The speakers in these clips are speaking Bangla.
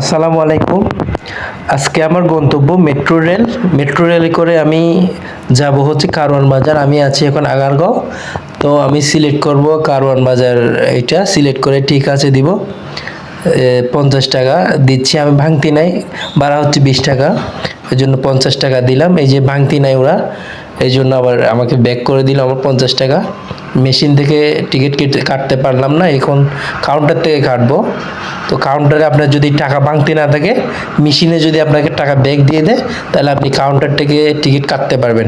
আসসালামু আলাইকুম। আজকে আমার গন্তব্য মেট্রো রেল। মেট্রো রেলে করে আমি যাব হচ্ছে কারওয়ান বাজার। আমি আছি এখন আগারগাঁও। তো আমি সিলেক্ট করব কারওয়ান বাজার এটা সিলেক্ট করে ঠিক আছে দিব। পঞ্চাশ টাকা দিচ্ছি। আমি ভাঙতি নাই, ভাড়া হচ্ছে বিশ টাকা। ওই জন্য পঞ্চাশ টাকা দিলাম। এই যে ভাঙতি নাই ওরা। এই জন্য আবার আমাকে ব্যাক করে দিল আমার পঞ্চাশ টাকা। মেশিন থেকে টিকিট কেটে, কাটতে পারলাম না, এখন কাউন্টার থেকে কাটবো। তো কাউন্টারে আপনার যদি টাকা ভাঙতি না থাকে মেশিনে যদি আপনাকে টাকা ব্যাক দিয়ে দেয়, তাহলে আপনি কাউন্টার থেকে টিকিট কাটতে পারবেন।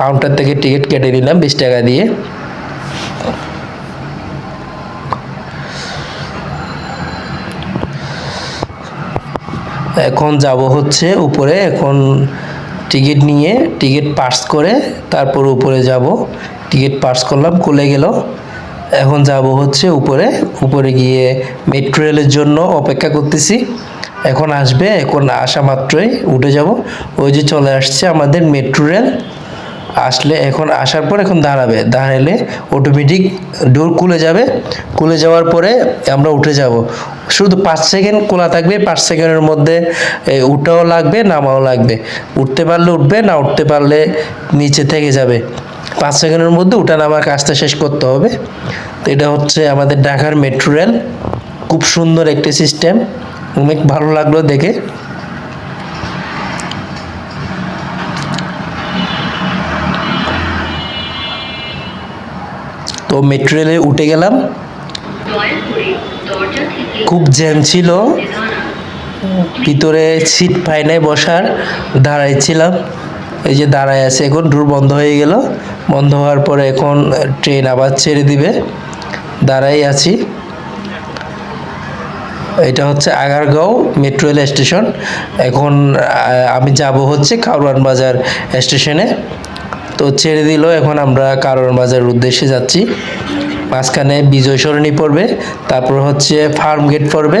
কাউন্টার থেকে টিকিট কেটে নিলাম বিশ টাকা দিয়ে। এখন যাব হচ্ছে উপরে, এখন টিকিট নিয়ে টিকিট পাস করে তারপর উপরে যাব। টিকিট পাস করলাম, খুলে গেল। এখন যাব হচ্ছে উপরে। উপরে গিয়ে মেট্রো রেলের জন্য অপেক্ষা করতেছি। এখন আসবে, এখন আসা মাত্রই উঠে যাব। ওই যে চলে আসছে আমাদের মেট্রো রেল। আসলে এখন আসার পর এখন দাঁড়াবে। দাঁড়ালে অটোমেটিক ডোর খুলে যাবে। খুলে যাওয়ার পরে আমরা উঠে যাব। শুধু পাঁচ সেকেন্ড খোলা থাকবে, পাঁচ সেকেন্ডের মধ্যে উঠাও লাগবে, নামাও লাগবে। উঠতে পারলে উঠবে, না উঠতে পারলে নিচে থেকে যাবে। পাঁচ সেকেন্ডের মধ্যে উঠা নামার কাজটা শেষ করতে হবে। তো এটা হচ্ছে আমাদের ঢাকার মেট্রো রেল খুব সুন্দর একটি সিস্টেম অনেক ভালো লাগল দেখে। তো মেট্রো রেলে উঠে গেলাম। খুব জ্যাম ছিল। ভিতরে সিট পাই নাই বসার, দাঁড়াইছিলাম। এই যে দাঁড়ায় আছে এখন ডোর বন্ধ হয়ে গেল। বন্ধ হওয়ার পরে এখন ট্রেন আবার ছেড়ে দিবে। দাঁড়াই আছি। এটা হচ্ছে আগারগাঁও মেট্রো রেল স্টেশন এখন আমি যাব হচ্ছে কারওয়ান বাজার স্টেশনে তো ছেড়ে দিল, এখন আমরা কারোর বাজারের উদ্দেশ্যে যাচ্ছি। মাঝখানে বিজয় সরণী পড়বে, তারপর হচ্ছে ফার্ম গেট পড়বে।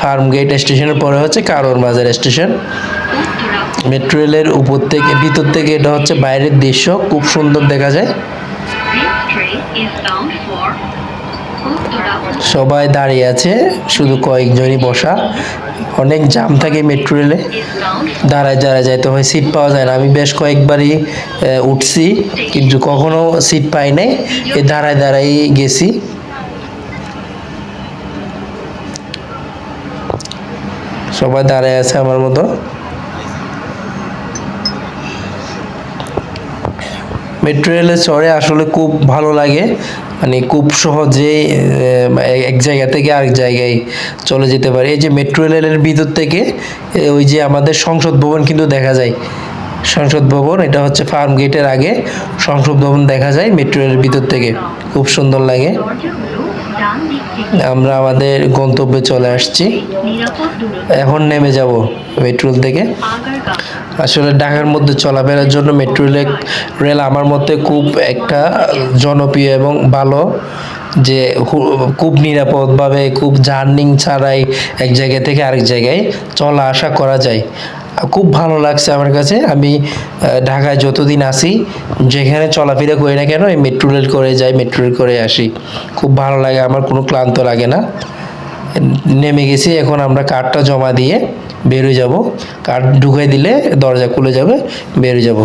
ফার্ম গেট স্টেশনের পরে হচ্ছে কারোর বাজার স্টেশন মেট্রো রেলের উপর থেকে, ভিতর থেকে এটা হচ্ছে বাইরের দৃশ্য, খুব সুন্দর দেখা যায়। সবাই দাঁড়িয়ে আছে, শুধু কয়েকজনই বসা। অনেক জাম থাকে মেট্রো রেলে দাঁড়ায় দাঁড়ায় যাইতে হয় সিট পাওয়া যায় না। আমি বেশ কয়েকবারই উঠছি, কিন্তু কখনো সিট পাই নাই। এই দাঁড়ায় দাঁড়াই গেছি। সবাই দাঁড়ায় আছে আমার মতো। মেট্রো রেলে চড়ে আসলে খুব ভালো লাগে। মানে খুব সহজে এক জায়গা থেকে আরেক জায়গায় চলে যেতে পারে। এই যে মেট্রো রেলের ভিতর থেকে ওই যে আমাদের সংসদ ভবন কিন্তু দেখা যায়। সংসদ ভবন, এটা হচ্ছে ফার্ম গেটের আগে সংসদ ভবন দেখা যায় মেট্রো রেলের ভিতর থেকে। খুব সুন্দর লাগে। আমরা আমাদের গন্তব্যে চলে আসছি। এখন নেমে যাব মেট্রোল থেকে। আসলে ঢাকার মধ্যে চলাফেরার জন্য মেট্রো রেল আমার মতে খুব একটা জনপ্রিয় এবং ভালো। যে খুব নিরাপদভাবে, খুব জার্নিং ছাড়াই এক জায়গা থেকে আরেক জায়গায় চলা আসা করা যায়। খুব ভালো লাগছে আমার কাছে। আমি ঢাকায় যতদিন আসি যেখানে চলাফেরা করি না কেন, এই মেট্রো রেল করে যাই মেট্রো রেল করে আসি। খুব ভালো লাগে, আমার কোনো ক্লান্ত লাগে না। নেমে গেছি, এখন আমরা কার্ডটা জমা দিয়ে বেরোয় যাব। কার্ড ঢুকে দিলে দরজা খুলে যাবে, বেরোয় যাব।